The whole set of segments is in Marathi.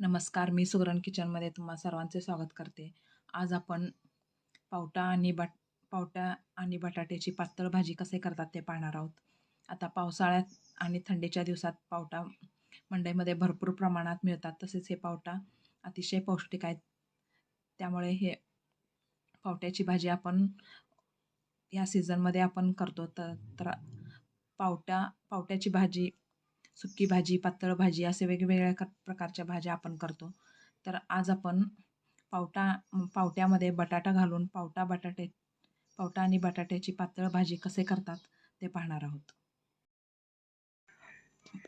नमस्कार मी सुगरण किचनमध्ये तुम्हा सर्वांचे स्वागत करते. आज आपण पावटा आणि बट पावटा आणि बटाट्याची पातळ भाजी कसे करतात ते पाहणार आहोत. आता पावसाळ्यात आणि थंडीच्या दिवसात पावटा मंडईमध्ये भरपूर प्रमाणात मिळतात तसेच हे पावटा अतिशय पौष्टिक आहेत. त्यामुळे हे पावट्याची भाजी आपण या सीझनमध्ये आपण करतो. तर तर पावटा पावट्याची भाजी सुकी भाजी पातळ भाजी असे वेगवेगळ्या क प्रकारच्या भाज्या आपण करतो. तर आज आपण पावटा पावट्यामध्ये बटाटा घालून पावटा बटाटे पावटा आणि बटाट्याची पातळ भाजी कसे करतात ते पाहणार आहोत.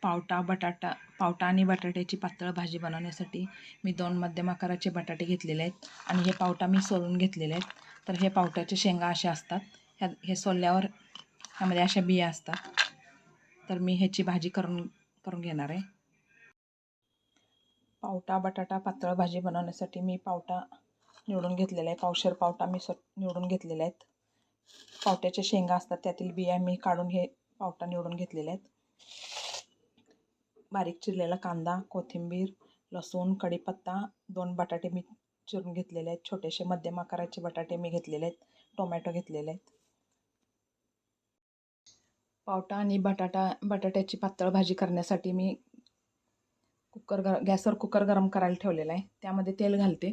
पावटा बटाटा पावटा आणि बटाट्याची पातळ भाजी बनवण्यासाठी मी दोन मध्यम आकाराचे बटाटे घेतलेले आहेत आणि हे पावटा मी सोलून घेतलेले आहेत. तर हे पावट्याचे शेंगा असे असतात. ह्या हे सोलल्यावर ह्यामध्ये अशा बिया असतात. तर मी ह्याची भाजी करून करून घेणार आहे. पावटा बटाटा पातळ भाजी बनवण्यासाठी मी पावटा निवडून घेतलेला आहे. पावशेर पावटा मी स निवडून घेतलेले आहेत. पावट्याच्या शेंगा असतात त्यातील बिया मी काढून हे पावटा निवडून घेतलेले आहेत. बारीक चिरलेला कांदा कोथिंबीर लसूण कढीपत्ता दोन बटाटे मी चिरून घेतलेले आहेत. छोटेसे मध्यम आकाराचे बटाटे मी घेतलेले आहेत. टोमॅटो घेतलेले आहेत. पावटा आणि बटाटा बटाट्याची पातळ भाजी करण्यासाठी मी कुकर गर गॅसवर कुकर गरम करायला ठेवलेला आहे. त्यामध्ये तेल घालते.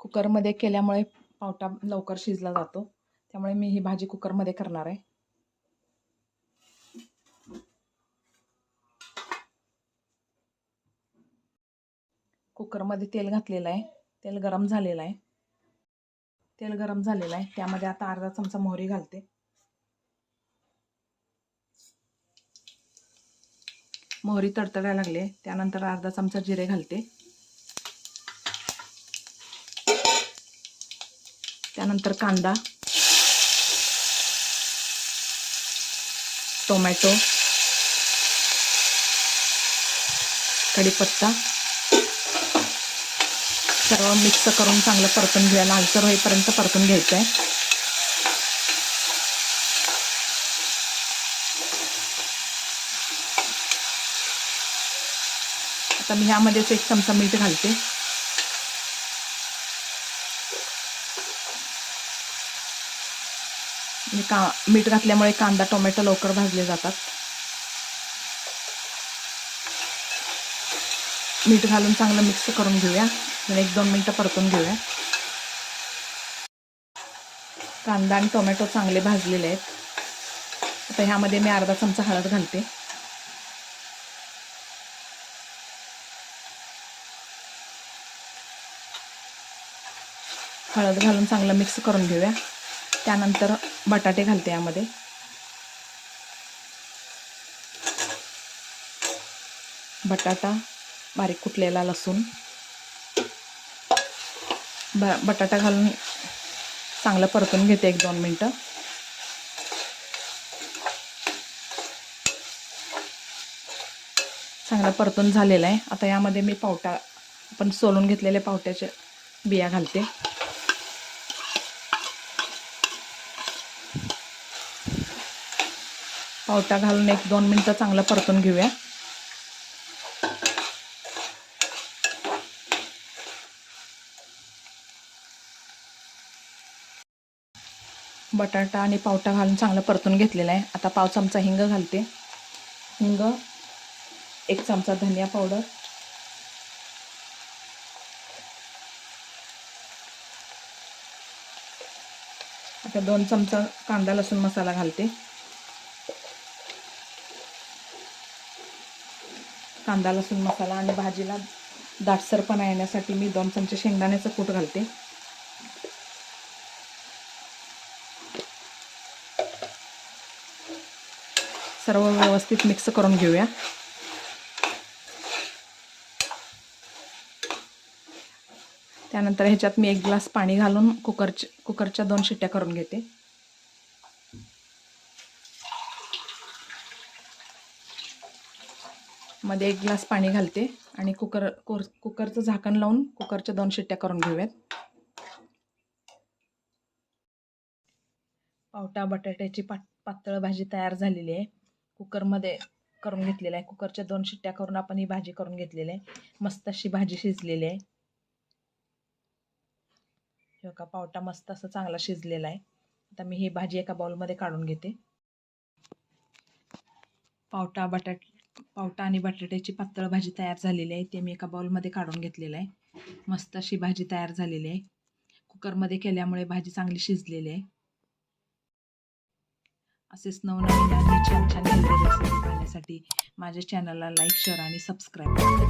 कुकरमध्ये केल्यामुळे पावटा लवकर शिजला जातो. त्यामुळे मी ही भाजी कुकरमध्ये करणार आहे. कुकरमध्ये तेल घातलेलं आहे. तेल गरम झालेलं आहे. तेल गरम झालेलं आहे. त्यामध्ये आता अर्धा चमचा मोहरी घालते. मोहरी तडतडायला लागले. त्यानंतर अर्धा चमचा जिरे घालते. त्यानंतर कांदा टोमॅटो कढीपत्ता सर्व मिक्स करून चांगलं परतून घ्यायला लालसर होईपर्यंत परतून घ्यायचं आहे आता मी ह्यामध्येच एक चमचा मीठ घालते. का मीठ घातल्यामुळे कांदा टोमॅटो लवकर भाजले जातात. मीठ घालून चांगलं मिक्स करून घेऊया. आणि एक दोन मिनटं परतून घेऊया. कांदा आणि टोमॅटो चांगले भाजलेले आहेत. आता ह्यामध्ये मी अर्धा चमचा हळद घालते. हळद घालून चांगलं मिक्स करून घेऊया. त्यानंतर बटाटे घालते यामध्ये. बटाटा बारीक कुटलेला लसूण. ब बटाटा घालून चांगलं परतून घेते एक दोन मिनटं. चांगलं परतून झालेलं आहे. आता यामध्ये मी पावटा आपण सोलून घेतलेले पावट्याच्या बिया घालते. पावटा घालून एक दोन मिनटं चांगलं परतून घेऊया. बटाटा आणि पावटा घालून चांगलं परतून घेतलेलं आहे. आता पाव चमचा हिंग घालते. हिंग एक चमचा धनिया पावडर. आता दोन चमचा कांदा लसूण मसाला घालते. कांदा लसूण मसाला आणि भाजीला दाटसरपणा येण्यासाठी मी दोन चमचे शेंगदाण्याचं कूट घालते. सर्व व्यवस्थित मिक्स करून घेऊया. त्यानंतर ह्याच्यात मी एक ग्लास पाणी घालून कुकरच्या कुकरच्या दोन शिट्ट्या करून घेते. मध्ये एक ग्लास पाणी घालते आणि कुकर कोर कुकरचं झाकण लावून कुकरच्या दोन शिट्ट्या करून घेऊयात. पावटा बटाट्याची पात पातळ भाजी तयार झालेली आहे. कुकरमध्ये करून घेतलेलं आहे. कुकरच्या दोन शिट्ट्या करून आपण ही भाजी करून घेतलेली आहे. मस्त अशी भाजी शिजलेली आहे. हे बघा पावटा मस्त असं चांगला शिजलेला आहे. आता मी ही भाजी एका बाउलमध्ये काढून घेते. पावटा बटाट पावटा आणि बटाट्याची पातळ भाजी तयार झालेली आहे. ते मी एका बाउलमध्ये काढून घेतलेलं आहे. मस्त अशी भाजी तयार झालेली आहे. कुकरमध्ये केल्यामुळे भाजी चांगली शिजलेली आहे. असेच नवनवीन आणि छान छान रेसिपी पाहण्यासाठी माझ्या चॅनलला लाईक शेअर आणि सबस्क्राईब